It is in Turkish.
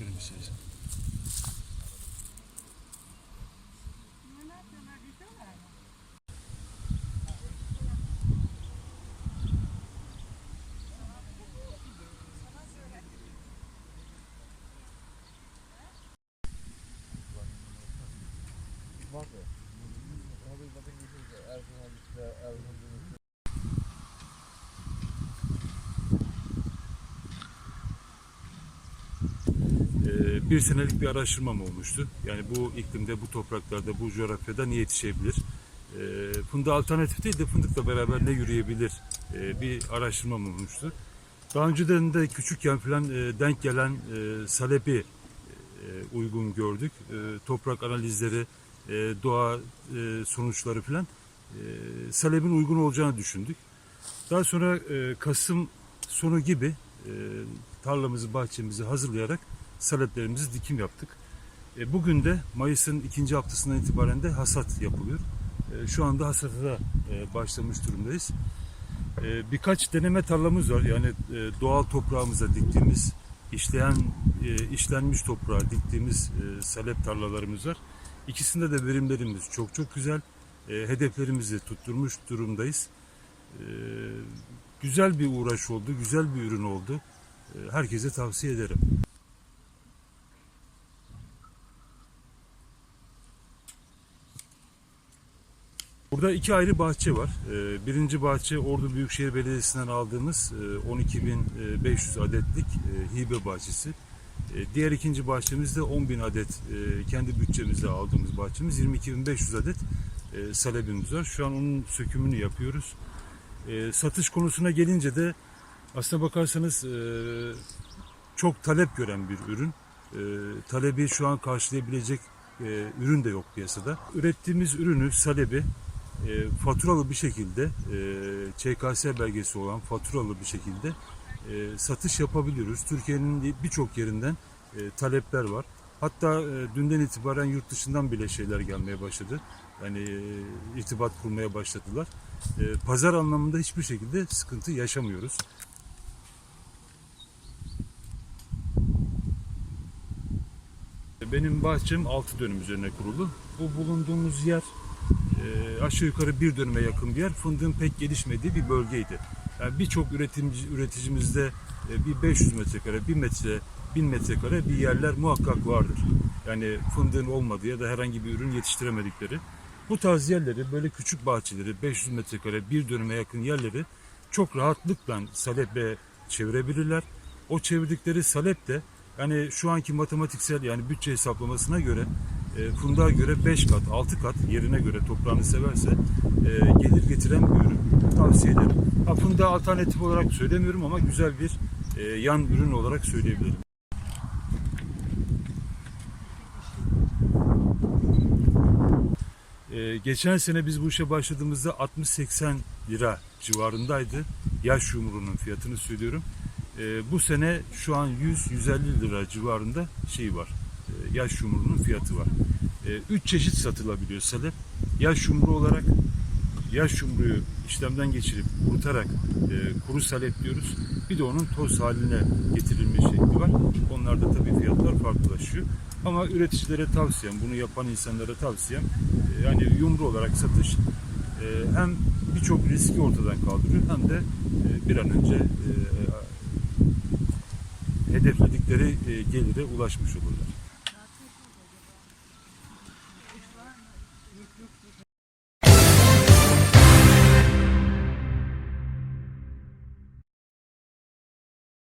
verin istersen. Ee, bir senelik bir araştırmam olmuştu. Yani bu iklimde, bu topraklarda, bu coğrafyada ne yetişebilir? Ee, fındık alternatif değil de fındıkla beraber ne yürüyebilir? Ee, bir araştırmam olmuştu. Daha önceden de küçükken falan e, denk gelen e, salebi e, uygun gördük. Toprak analizleri, doğa sonuçları falan salebin uygun olacağını düşündük. Daha sonra Kasım sonu gibi tarlamızı, bahçemizi hazırlayarak saleplerimizi dikim yaptık. E, bugün de Mayıs'ın ikinci haftasından itibaren de hasat yapılıyor. E, şu anda hasata da e, başlamış durumdayız. E, birkaç deneme tarlamız var. Yani e, doğal toprağımıza diktiğimiz, işleyen, e, işlenmiş toprağa diktiğimiz e, salep tarlalarımız var. İkisinde de verimlerimiz çok çok güzel. E, hedeflerimizi tutturmuş durumdayız. E, güzel bir uğraş oldu, güzel bir ürün oldu. E, herkese tavsiye ederim. Burada iki ayrı bahçe var. Ee, Birinci bahçe Ordu Büyükşehir Belediyesi'nden aldığımız e, 12.500 adetlik e, hibe bahçesi. E, Diğer ikinci bahçemiz de 10.000 adet e, kendi bütçemizle aldığımız bahçemiz. 22.500 adet e, salebimiz var. Şu an onun sökümünü yapıyoruz. E, Satış konusuna gelince de aslına bakarsanız e, çok talep gören bir ürün. E, Talebi şu an karşılayabilecek e, ürün de yok piyasada. Ürettiğimiz ürünü, salebi e, faturalı bir şekilde e, ÇKS belgesi olan faturalı bir şekilde e, satış yapabiliyoruz. Türkiye'nin birçok yerinden e, talepler var. Hatta e, dünden itibaren yurt dışından bile şeyler gelmeye başladı. Yani e, irtibat kurmaya başladılar. E, pazar anlamında hiçbir şekilde sıkıntı yaşamıyoruz. Benim bahçem 6 dönüm üzerine kurulu. Bu bulunduğumuz yer aşağı yukarı bir dönüme yakın bir yer. Fındığın pek gelişmediği bir bölgeydi. Yani birçok üretimci, üreticimizde e, bir 500 metrekare, 1000 metre, 1000 metrekare bir yerler muhakkak vardır. Yani fındığın olmadığı ya da herhangi bir ürün yetiştiremedikleri. Bu tarz yerleri, böyle küçük bahçeleri, 500 metrekare, bir dönüme yakın yerleri çok rahatlıkla saleple çevirebilirler. O çevirdikleri salep de yani şu anki matematiksel yani bütçe hesaplamasına göre e, göre 5 kat, 6 kat yerine göre toprağını severse e, gelir getiren bir ürün. Tavsiye ederim. Ha, fındığı alternatif olarak söylemiyorum ama güzel bir e, yan ürün olarak söyleyebilirim. E, geçen sene biz bu işe başladığımızda 60-80 lira civarındaydı. Yaş yumruğunun fiyatını söylüyorum. E, bu sene şu an 100-150 lira civarında şey var. E, yaş yumruğunun fiyatı var. 3 çeşit satılabiliyor salep. Yaş yumruğu olarak yaş yumruğu işlemden geçirip kurutarak e, kuru salep diyoruz. Bir de onun toz haline getirilme şekli var. Onlarda tabii fiyatlar farklılaşıyor. Ama üreticilere tavsiyem, bunu yapan insanlara tavsiyem e, yani yumru olarak satış e, hem birçok riski ortadan kaldırıyor hem de e, bir an önce e, hedefledikleri e, gelire ulaşmış olurlar.